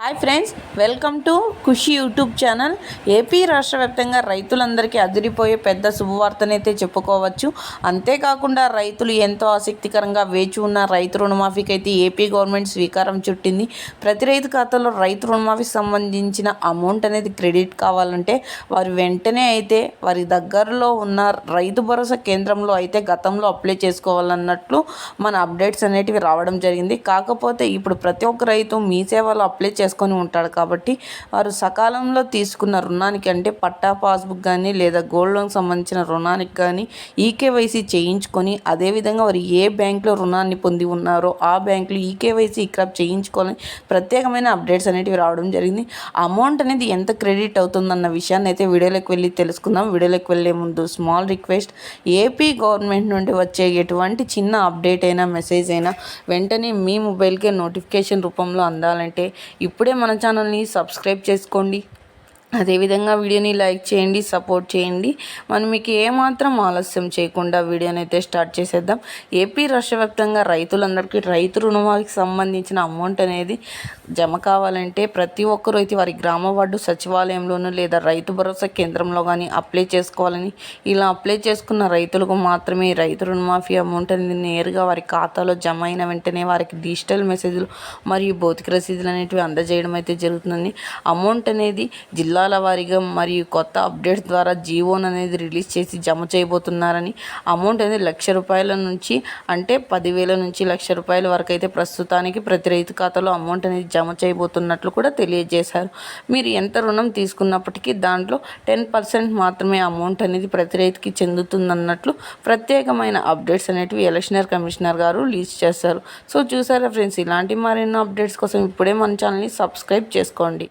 Hi friends welcome to Khushi YouTube channel. AP రాష్ట్ర వ్యాప్తంగా రైతులందరికీ అదిరిపోయే పెద్ద శుభవార్తనైతే చెప్పుకోవచ్చు. అంతేకాకుండా రైతులు ఎంతో ఆసక్తికరంగా వేచి ఉన్న రైతు రుణమాఫీకి అయితే ఏపీ గవర్నమెంట్ స్వీకారం చుట్టింది. ప్రతి రైతు ఖాతాలో రైతు రుణమాఫీకి సంబంధించిన అమౌంట్ అనేది క్రెడిట్ కావాలంటే వారు వెంటనే అయితే వారి దగ్గరలో ఉన్న రైతు భరోసా కేంద్రంలో అయితే గతంలో అప్లై చేసుకోవాలన్నట్లు మన అప్డేట్స్ అనేటివి రావడం జరిగింది. కాకపోతే ఇప్పుడు ప్రతి ఒక్క రైతు మీ సేవలో అప్లై చేసుకొని ఉంటాడు కాబట్టి వారు సకాలంలో తీసుకున్న రుణానికి అంటే పట్టా పాస్బుక్ కానీ లేదా గోల్డ్ లోన్కి సంబంధించిన రుణానికి కానీ ఈకేవైసీ చేయించుకొని అదేవిధంగా వారు ఏ బ్యాంకులో రుణాన్ని పొంది ఉన్నారో ఆ బ్యాంకులో ఈకేవైసీ ఇక్రాప్ చేయించుకోవాలని ప్రత్యేకమైన అప్డేట్స్ అనేటివి రావడం జరిగింది. అమౌంట్ అనేది ఎంత క్రెడిట్ అవుతుందన్న విషయాన్ని అయితే వీడియోలోకి వెళ్ళి తెలుసుకుందాం. వీడియోలోకి వెళ్ళే ముందు స్మాల్ రిక్వెస్ట్ ఏపీ గవర్నమెంట్ నుండి వచ్చే ఎటువంటి చిన్న అప్డేట్ అయినా మెసేజ్ అయినా వెంటనే మీ మొబైల్కే నోటిఫికేషన్ రూపంలో అందాలంటే ఇప్పుడే మన ఛానల్ని సబ్స్క్రైబ్ చేసుకోండి. అదేవిధంగా వీడియోని లైక్ చేయండి సపోర్ట్ చేయండి. మనం మీకు ఏమాత్రం ఆలస్యం చేయకుండా వీడియోని అయితే స్టార్ట్ చేసేద్దాం. ఏపీ రాష్ట్ర వ్యాప్తంగా రైతులందరికీ రైతు రుణమాఫీకి సంబంధించిన అమౌంట్ అనేది జమ కావాలంటే ప్రతి ఒక్కరూ అయితే వారి గ్రామ వార్డు సచివాలయంలోనూ లేదా రైతు భరోసా కేంద్రంలో కానీ అప్లై చేసుకోవాలని ఇలా అప్లై చేసుకున్న రైతులకు మాత్రమే రైతు రుణమాఫీ అమౌంట్ అనేది నేరుగా వారి ఖాతాలో జమ అయిన వెంటనే వారికి డిజిటల్ మెసేజ్లు మరియు భౌతిక రసీదులు అనేటివి అందజేయడం అయితే జరుగుతుంది అమౌంట్ అనేది జిల్లా జిల్లాల వారీగా మరియు కొత్త అప్డేట్స్ ద్వారా జీవోన్ అనేది రిలీజ్ చేసి జమ చేయబోతున్నారని అమౌంట్ అనేది లక్ష రూపాయల నుంచి అంటే పదివేల నుంచి లక్ష రూపాయల వరకు అయితే ప్రస్తుతానికి ప్రతి రైతు ఖాతాలో అమౌంట్ అనేది జమ చేయబోతున్నట్లు కూడా తెలియజేశారు. మీరు ఎంత రుణం తీసుకున్నప్పటికీ దాంట్లో టెన్ పర్సెంట్ మాత్రమే అమౌంట్ అనేది ప్రతి రైతుకి చెందుతుందన్నట్లు ప్రత్యేకమైన అప్డేట్స్ అనేటివి ఎలక్షనర్ కమిషనర్ గారు రిలీజ్ చేస్తారు సో చూసారా ఫ్రెండ్స్ ఇలాంటి మరెన్నో అప్డేట్స్ కోసం ఇప్పుడే మన ఛానల్ని సబ్స్క్రైబ్ చేసుకోండి.